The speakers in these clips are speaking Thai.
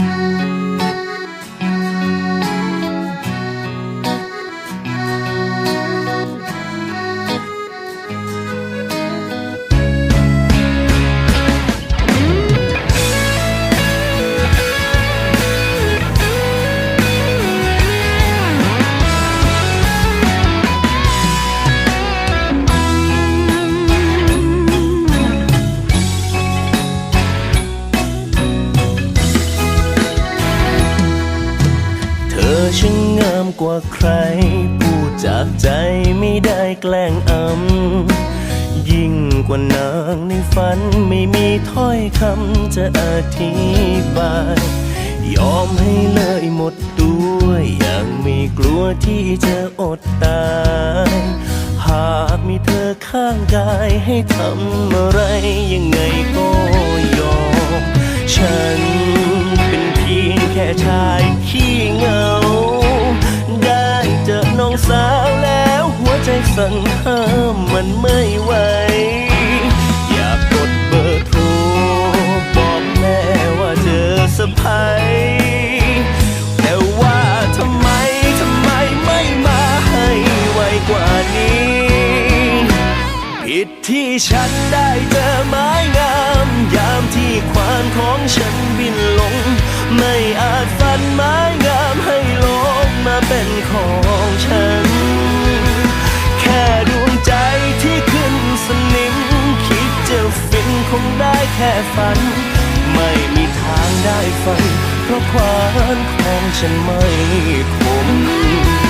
เธ อช่างงามกว่าใคร พูดจากใจไม่ได้แกล้งอำ ยิ่งกว่านางในฝันไม่มีถ้อยคำจะอธิบาย ยอมให้เลยหมดตัวอย่างไม่กลัวที่จะอดตาย หากมีเธอข้างกายให้ทำอะไรยังไงก็ยอม ฉันเป็นเพียงแค่ชายขี้เงา ได้เจอน้องสาวแล้วหัวใจสั่นห้ามมันไม่ไหว อยากกดเบอร์โทรบอกแม่ว่าเจอสะพายแต่ว่าทำไมทำไมไม่มาให้ไวกว่า นี้ผิดที่ฉันได้เจอไม้งามยามที่ควานของฉันบินลง ไม่อาจฟันไม้งามให้ลงมาเป็นของฉัน แค่ดวงใจที่ขึ้นสนิม คิดจะฟินคงได้แค่ฝัน ไม่มีทางได้ฝัน เพราะควานของฉันไม่คม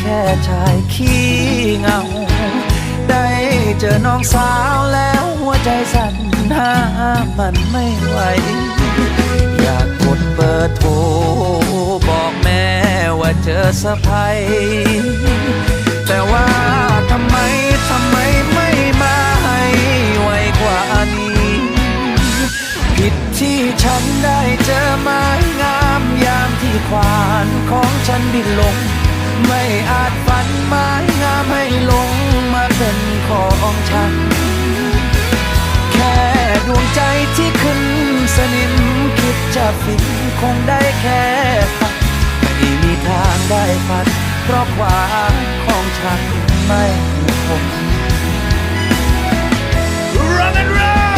แค่ชายขี้เงา ได้เจอน้องสาวแล้วหัวใจสั่นห้ามันไม่ไหว อยากกดเบอร์โทร บอกแม่ว่าเจอสะพายแต่ว่าทำไมทำไมไม่มาให้ไวกว่านี้ ผิดที่ฉันได้เจอไม้งามยามที่ควานของฉันบินลง ไม่อาจฝันไม้งามให้ลงมาเป็นของฉัน แค่ดวงใจที่ขึ้นสนิมคิดจะฟินคงได้แค่ฝันไม่มีทางได้ฝันเพราะความของฉันไม่คง Rock and roll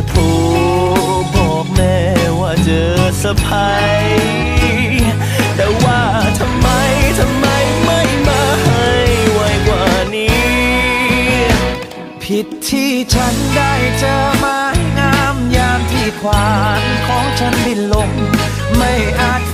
ร์โทรบอกแม่ว่าเจอสะพายแต่ว่าทำไมทำไมไม่มาให้ไวกว่านี้ ผิดที่ฉันได้เจอไม้งามยามที่ควานของฉันบินลง ไม่อาจ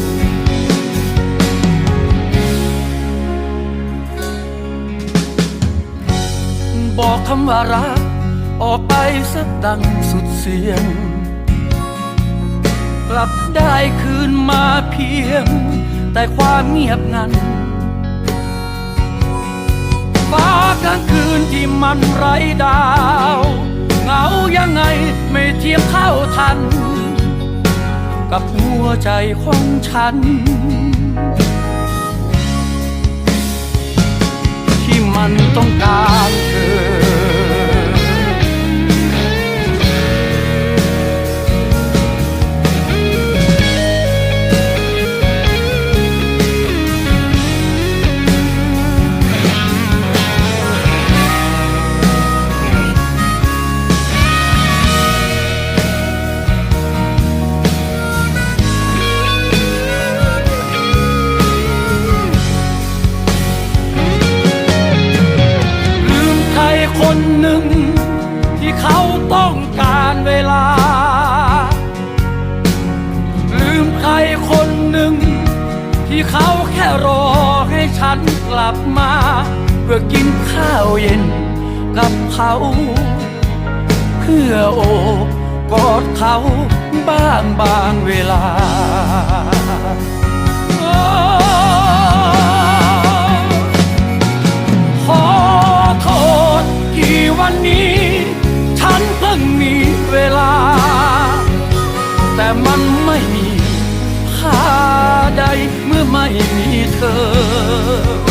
บอกคำว่ารัก ออกไปสักดังสุดเสียง กลับได้คืนมาเพียง แต่ความเงียบงันฟ้ากลางคืนที่มันไร้ดาวเหงายังไงไม่เทียมเท่าทัน กับหัวใจของฉัน ที่มันต้องการ ลับมา เพื่อกินข้าวเย็นกับเขา เพื่อโอบกอดเขาบ้างบางเวลาขอโทษที่วันนี้ ฉันเพิ่งมีเวลา แต่มันไม่มีค่าใดเมื่อไม่มีเธอ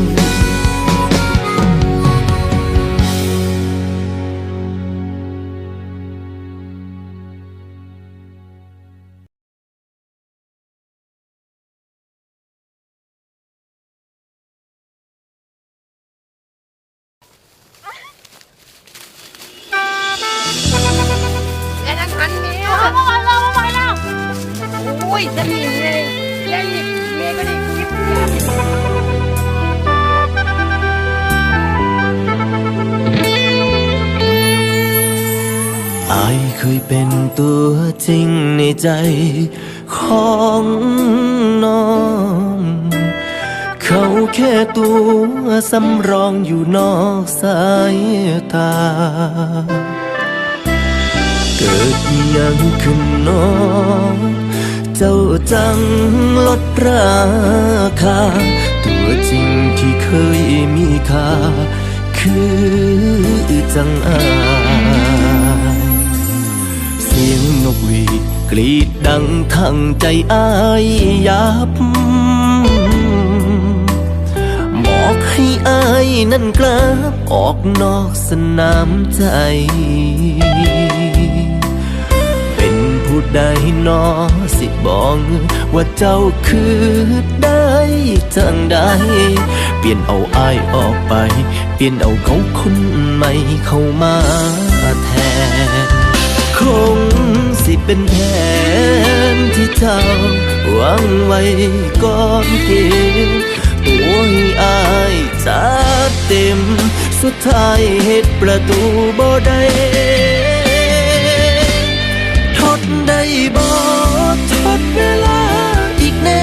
เป็นตัวจริงในใจของน้อง เขาแค่ตัวสำรองอยู่นอกสายตา เกิดยังขึ้นน้อง เจ้าจังลดราคา ตัวจริงที่เคยมีค่า คือจังอา นกหวีดกรีดดังทั้งใจอายยับ บอกให้อายนั่นกลับออกนอกสนามใจ เป็นผู้ใดนอสิบอกว่าเจ้าคือได้จังใดเปลี่ยนเอาอายออกไป เปลี่ยนเอาเขาคนใหม่เข้ามาแทน เป็นแผนที่เจ้าหวังไว้ก่อนเกมโอ้ยอายจัดเต็ม สุดท้ายเหตุประตูบ่ได้ทดได้บ่ทดเวลาอีกแน่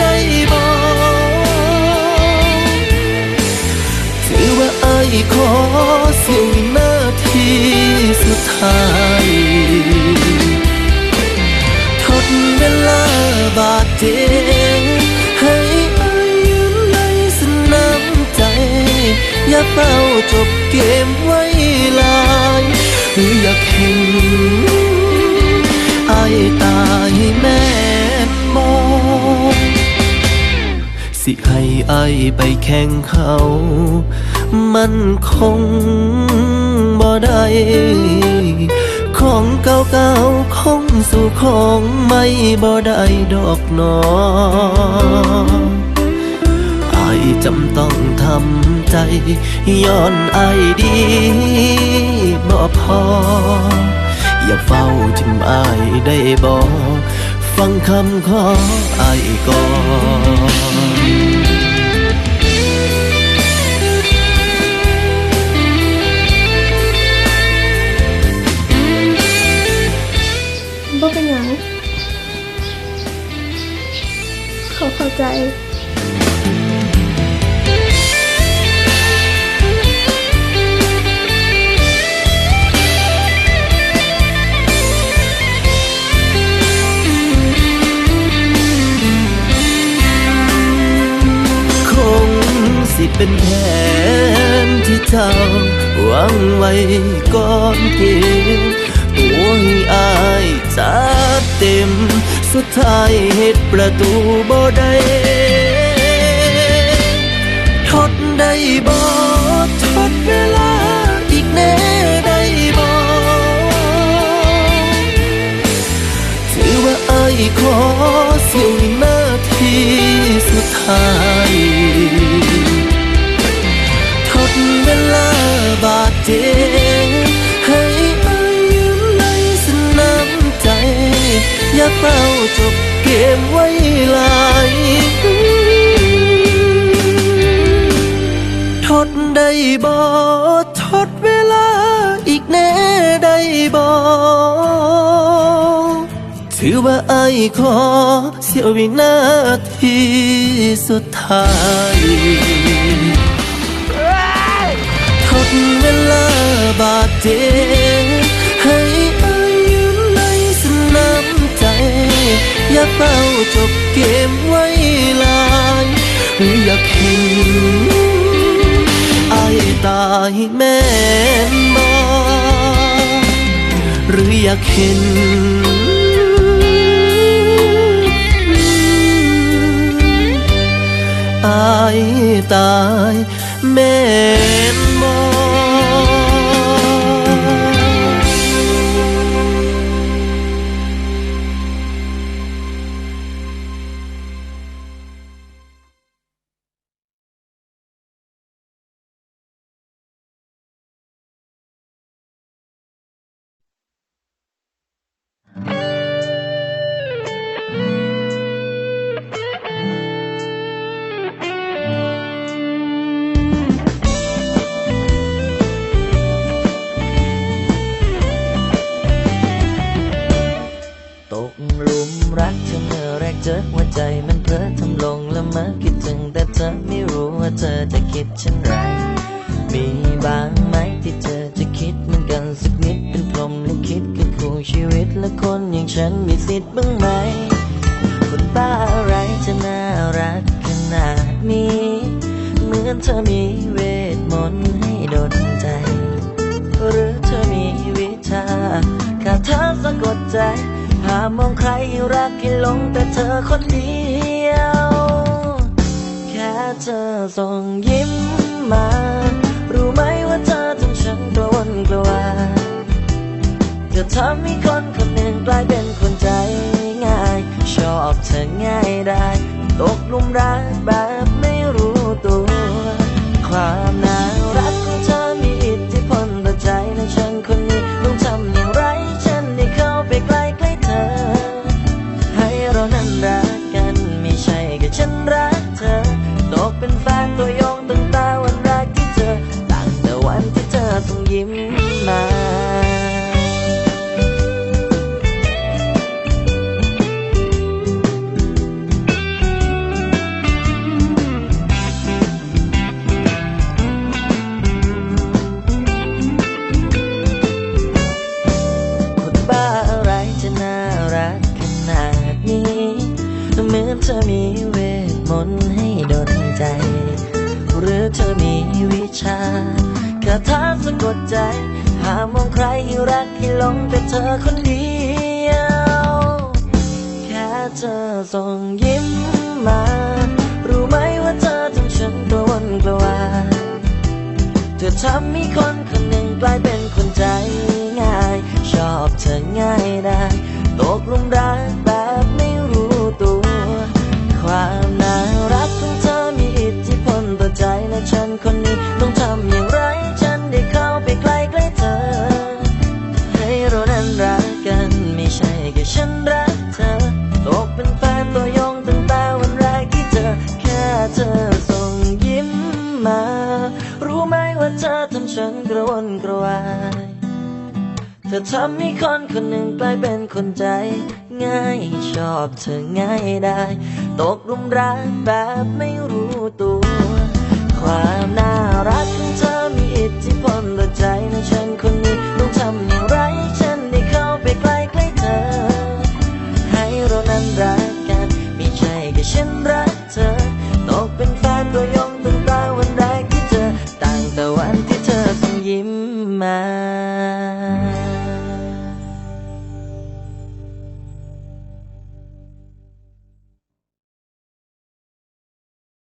ได้บ่ถือว่าไอ้ายขอสียวินาทีสุดท้าย เฝ้าจบเกมไว้ลายหรืออยากเห็นไอ้ตายแม่มอง สิให้อายไปแข่งเขา มันคงบ่ได้ของเก่าๆคงสู่ของไม่บ่ได้ดอกนออายจำต้องทำใจ ย้อนไอดีบ่พอ อย่าเฝ้าทิมอได้บ่ฟังคำขอไอก่อนบ่เป็นหยังเขาเข้าใจ สุดท้ายเหตุประตูบ่ได้ทดได้บ่ บ่ทดเวลาอีกแน่ได้บ่ถือว่าไอ้ขอเสียวินาทีสุดท้ายทดเวลาบาดเจ็บให้ไอ้ายยืนในสนามใจ อย่าเฝ้าจบเกมไว้ลายหรืออยากเห็นายตายแม่มา หรืออยากเห็น อายตายแม่ อนเธอมีเวทมนต์ให้ดนใจ หรือเธอมีวิชาคาถาสะกดใจหามองใครรักที่ลงแต่เธอคนเดียว แค่เธอส่งยิ้มมา รู้ไหมว่าเธอทำฉันกระวนกระวายเธอทำให้คนคนหนึ่งกลายเป็นคนใจง่าย ชอบเธอง่ายได้ ตกลุมรักแบบ 花ว เธอมีวิชาคาถาสะกดใจ หามองใครให้รักให้หลงแต่เธอคนเดียว แค่เธอส่งยิ้มมา รู้ไหมว่าเธอทำฉันกระวนกระวายเธอทำให้คนคนหนึ่งกลายเป็นคนใจง่าย ชอบเธอง่ายได้ ได้ ตกลุมรักแบบไม่รู้ตัว ความน่ารักของเธอมีอิทธิพลต่อใจในฉันคนนี้